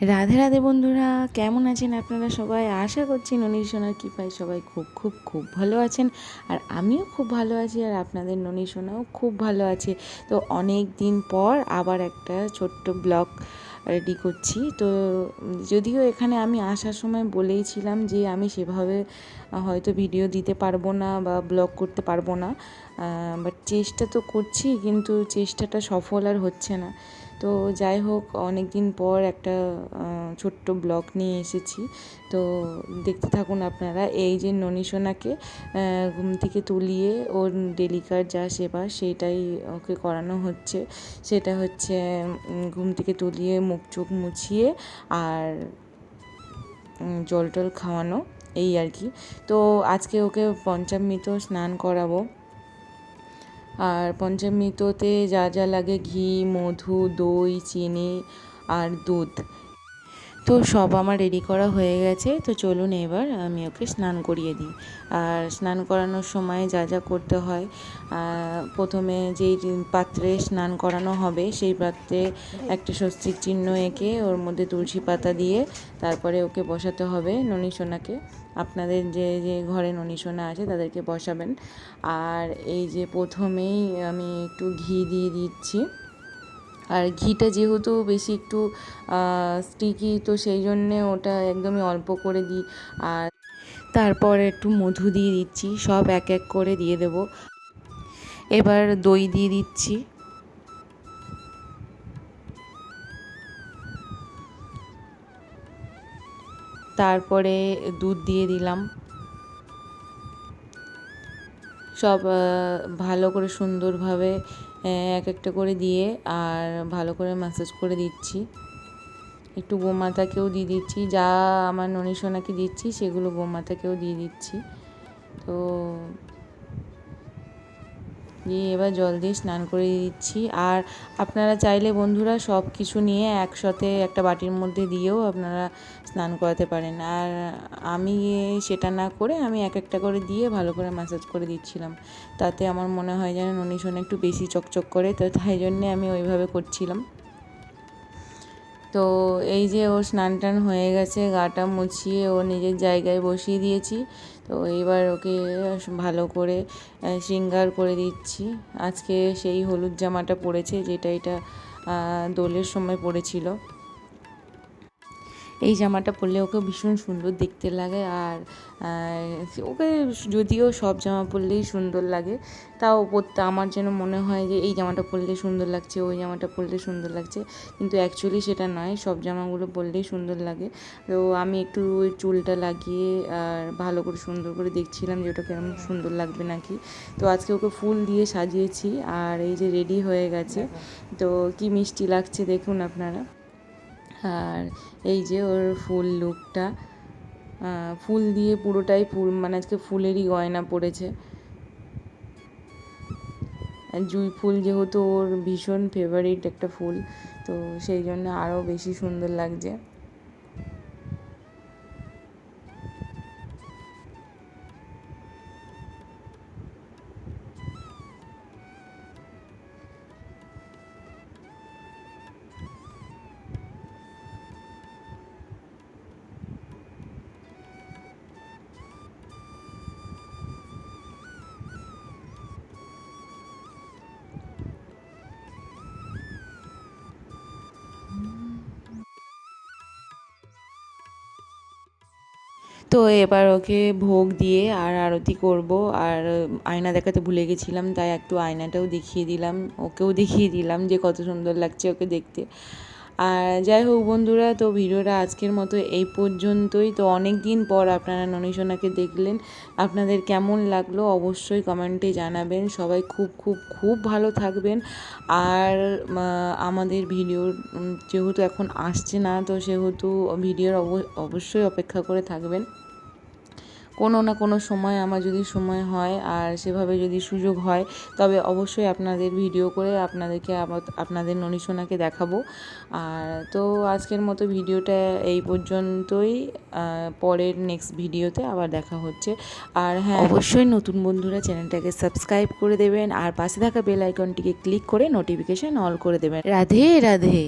রাধে রাধে বন্ধুরা, কেমন আছেন আপনারা সবাই? আশা করছি ননীর সোনার কৃপায় সবাই খুব খুব খুব ভালো আছেন আর আমিও খুব ভালো আছি আর আপনাদের ননী সোনাও খুব ভালো আছে। তো অনেক দিন পর আবার একটা ছোট্ট ব্লগ রেডি করছি। তো যদিও এখানে আমি আসার সময় বলেইছিলাম যে আমি সেভাবে হয়তো ভিডিও দিতে পারব না বা ব্লগ করতে পারব না বাট চেষ্টা তো করছি কিন্তু চেষ্টাটা সফল আর হচ্ছে না। তো যাই হোক অনেক দিন পর একটা ছোট্ট ব্লগ নিয়ে এসেছি। তো দেখতে থাকুন আপনারা, এই যে ননীসোনাকে ঘুম থেকে তুলিয়ে ওর ডেলিকার যা সেবা সেটাই ওকে করানো হচ্ছে। সেটা হচ্ছে ঘুম থেকে তুলিয়ে মুখ চোখ মুছিয়ে আর জল টল খাওয়ানো, এই আর কি। তো আজকে ওকে পঞ্চামৃত স্নান করাবো। আর পঞ্চামৃততে যা যা লাগে ঘি মধু দই চিনি আর দুধ। তো সব আমার রেডি করা হয়ে গেছে। তো চলুন এবার আমি ওকে স্নান করিয়ে দিই। আর স্নান করানোর সময় যা যা করতে হয় প্রথমে যেই পাত্রে স্নান করানো হবে, সেই পাত্রে একটা স্বস্তিক চিহ্ন এঁকে ওর মধ্যে তুলসী পাতা দিয়ে তারপরে ওকে বসাতে হবে ননী সোনাকে। আপনাদের যে যে ঘরে ননী সোনা আছে তাদেরকে বসাবেন। আর এই যে প্রথমেই আমি একটু ঘি দিয়ে দিচ্ছি। আর ঘিটা যেহেতু বেশি একটু স্টিকি তো সেই জন্যে ওটা একদমই অল্প করে দিই। আর তারপর একটু মধু দিয়ে দিচ্ছি, সব এক এক করে দিয়ে দেব। এবার দই দিয়ে দিচ্ছি। তারপরে দুধ দিয়ে দিলাম। সব ভালো করে সুন্দরভাবে এক একটা করে দিয়ে আর ভালো করে ম্যাসাজ করে দিচ্ছি। একটু গোমাতাকেও দিয়ে দিচ্ছি, যা আমার ননি সোনাকে দিচ্ছি, সেগুলো গোমাতাকেও দিয়ে দিচ্ছি। তো দিয়ে এবার জল দিয়ে স্নান করে দিচ্ছি। আর আপনারা চাইলে বন্ধুরা সব কিছু নিয়ে একসাথে একটা বাটির মধ্যে দিয়েও আপনারা স্নান করাতে পারেন। আর আমি সেটা না করে আমি এক একটা করে দিয়ে ভালো করে ম্যাসাজ করে দিচ্ছিলাম। তাতে আমার মনে হয় যেন ননী সোনা একটু বেশি চকচক করে, তো তাই জন্যে আমি ওইভাবে করছিলাম। তো এই যে ও স্নান টান হয়ে গেছে, গাটা মুছিয়ে ও নিজের জায়গায় বসিয়ে দিয়েছি। তো এইবার ওকে ভালো করে শৃঙ্গার করে দিচ্ছি। আজকে সেই হলুদ জামাটা পরেছে, যেটা এটা দোলের সময় পরেছিল। এই জামাটা পরলে ওকে ভীষণ সুন্দর দেখতে লাগে আর ওকে যদিও সব জামা পরলেই সুন্দর লাগে, তাও পরতে আমার যেন মনে হয় যে এই জামাটা পরলে সুন্দর লাগছে, ওই জামাটা পরলে সুন্দর লাগছে, কিন্তু অ্যাকচুয়ালি সেটা নয়, সব জামাগুলো পরলেই সুন্দর লাগে। তো আমি একটু ওই চুলটা লাগিয়ে আর ভালো করে সুন্দর করে দেখছিলাম যে ওটা কেমন সুন্দর লাগবে নাকি। তো আজকে ওকে ফুল দিয়ে সাজিয়েছি আর এই যে রেডি হয়ে গেছে, তো কি মিষ্টি লাগছে দেখুন আপনারা। আর এই যে ওর ফুল লুকটা ফুল দিয়ে পুরোটাই ফুল মানে আজকে ফুলেরই গয়না পড়েছে। জুঁই ফুল যেহেতু ওর ভীষণ ফেভারিট একটা ফুল, তো সেই জন্য আরও বেশি সুন্দর লাগছে। তো এবার ওকে ভোগ দিয়ে আর আরতি করব। আর আয়না দেখাতে ভুলে গেছিলাম, তাই একটু আয়নাটাও দেখিয়ে দিলাম, ওকেও দেখিয়ে দিলাম যে কত সুন্দর লাগছে ওকে দেখতে। আর যাই হোক বন্ধুরা, তো ভিডিওটা আজকের মতো এই পর্যন্তই। তো অনেক দিন পর আপনারা ননীসোনাকে দেখলেন। আপনাদের কেমন লাগল অবশ্যই কমেন্টে জানাবেন। সবাই খুব খুব খুব ভালো থাকবেন। আর আমাদের ভিডিও যেহেতু এখন আসছে না, তো সেহেতু ভিডিওর অবশ্যই অপেক্ষা করে থাকবেন। কোনো না কোনো সময় আমার যদি সময় হয় আর সেভাবে যদি সুযোগ হয় তবে অবশ্যই আপনাদের ভিডিও করে আপনাদেরকে আপনাদের ননীসোনাকে দেখাবো। আর তো আজকের মতো ভিডিওটা এই পর্যন্তই। পরের নেক্সট ভিডিওতে আবার দেখা হচ্ছে। আর হ্যাঁ অবশ্যই নতুন বন্ধুরা চ্যানেলটাকে সাবস্ক্রাইব করে দেবেন আর পাশে থাকা বেল আইকনটিকে ক্লিক করে নোটিফিকেশান অল করে দেবেন। রাধে রাধে।